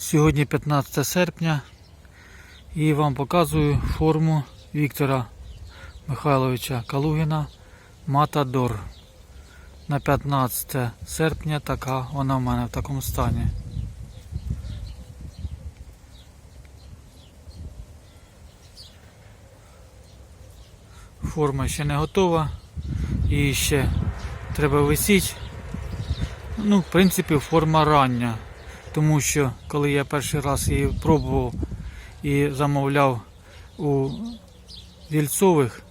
Сьогодні 15 серпня і вам показую форму Віктора Михайловича Калугіна Матадор. На 15 серпня така вона в мене в такому стані. Форма ще не готова і ще треба висіти. Ну, в принципі, форма рання. Тому що коли я перший раз її пробував і замовляв у Вільцових,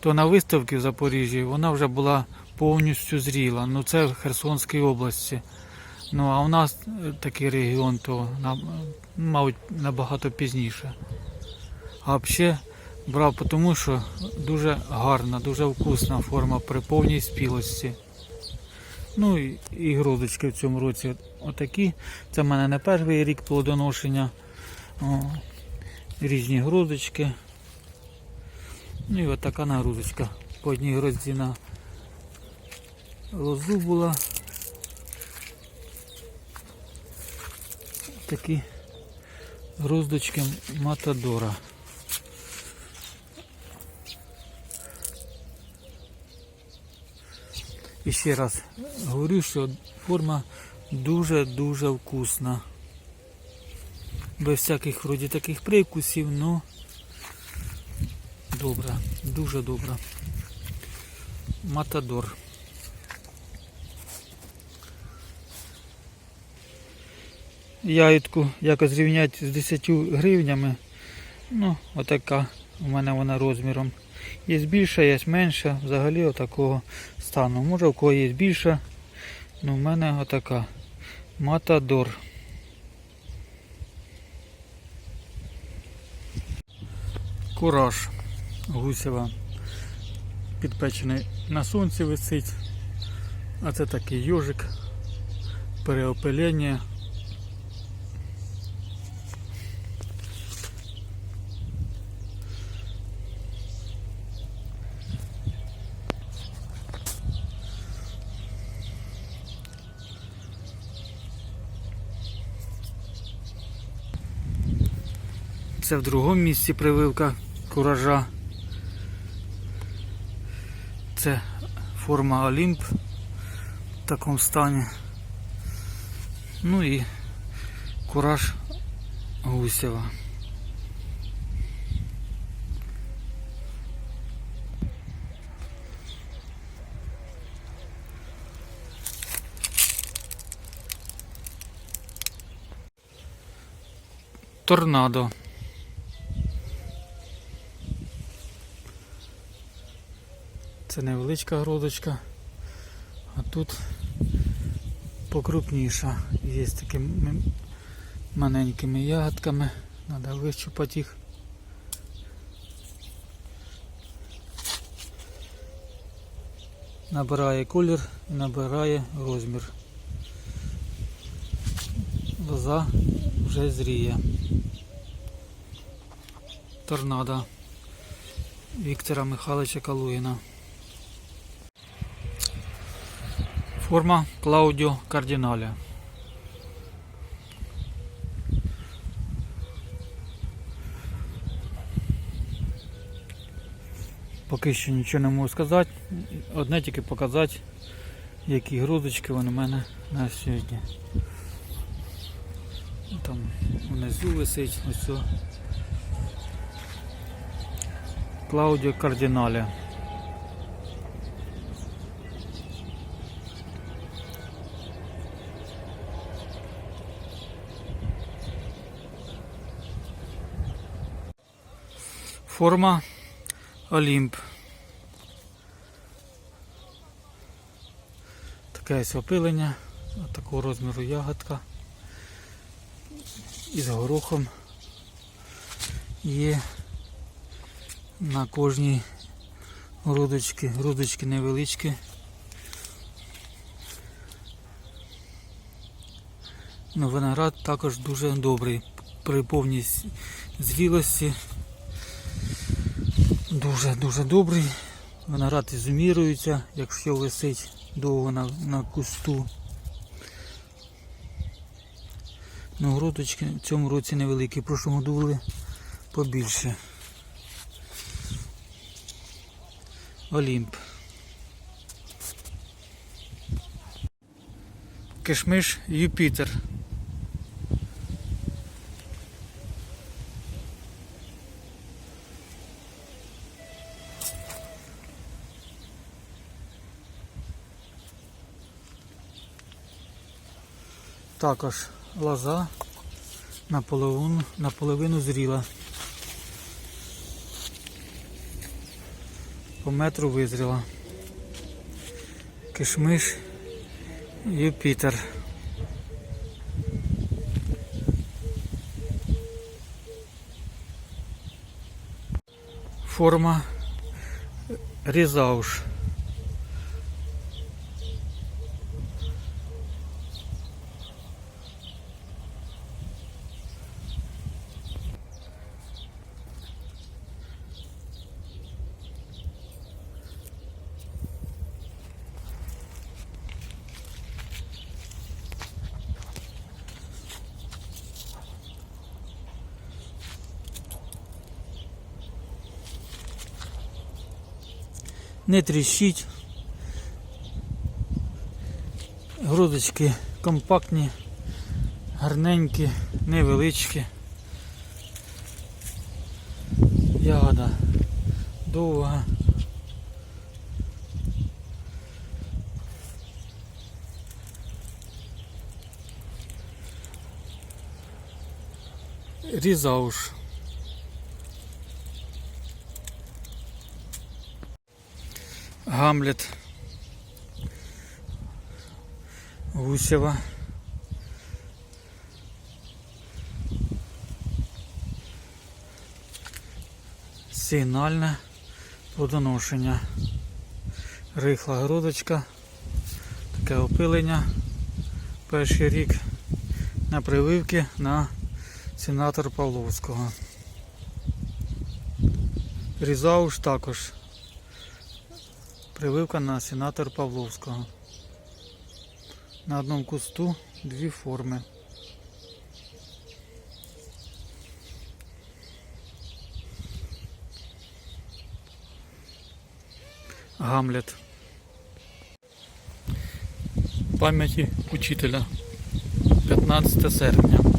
то на виставці в Запоріжжі вона вже була повністю зріла. Ну це в Херсонській області. Ну а у нас е, такий регіон, то на- мабуть набагато пізніше. А взагалі брав тому, що дуже гарна, дуже вкусна форма при повній спілості. Ну і, і грудочки в цьому році от- отакі. Це в мене не перший рік плодоношення. О, різні грудочки. Ну і от така нагрузочка. По одній грозді на лозу була. Такі груздочки Матадора. І ще раз говорю, що форма дуже-дуже вкусна. Без всяких вроді таких привкусів, ну добра, дуже добра. Матадор. Ягідку якось рівняти з 10 гривнями. Ну, отака у мене вона розміром. Є більша, є менша, взагалі отакого стану. Може у кого є більша, ну в мене отака. Матадор. Кураж гусєва. Підпечений на сонці висить. А це такий йожик. Переопилення. Це в другому місці прививка куража. Це форма Олімп в такому стані. Ну і кураж Гусєва. Торнадо. Це невеличка грудочка, а тут покрупніша. Є з такими маленькими ягодками. Треба вищупати їх. Набирає колір і набирає розмір. Лоза вже зріє. Торнадо Віктора Михайловича Калуїна. Форма Клаудіо Кардінале. Поки що нічого не можу сказати. Одне тільки показати, які грудочки вони в мене на сьогодні. Там внизу висить ось. Клаудіо Кардінале. Форма Олімп. Таке ось опилення, такого розміру ягодка. Із горохом є на кожній грудочці, грудочки невеличкі. Ну, виноград також дуже добрий. При повній зрілості Дуже-дуже добрий. Виноград ізумірується, якщо висить довго на, на кусту. Ну, грудочки в цьому році невеликі, в прошлому году побільше. Олімп. Кишмиш Юпітер. Також лоза наполовину, наполовину зріла. По метру визріла. Кишмиш Юпітер. Форма різауш. Не тріщить. Грудочки компактні, гарненькі, невеличкі. Ягода довга. Різауш. Гамлет. Гусєва. Сигнальне плодоношення. Рихла грудочка. Таке опилення. Перший рік на прививки на сенатор Павловського. Різауш також. Прививка на сенатор Павловського. На одному кусту дві форми. Гамлет. Пам'яті учителя. 15 серпня.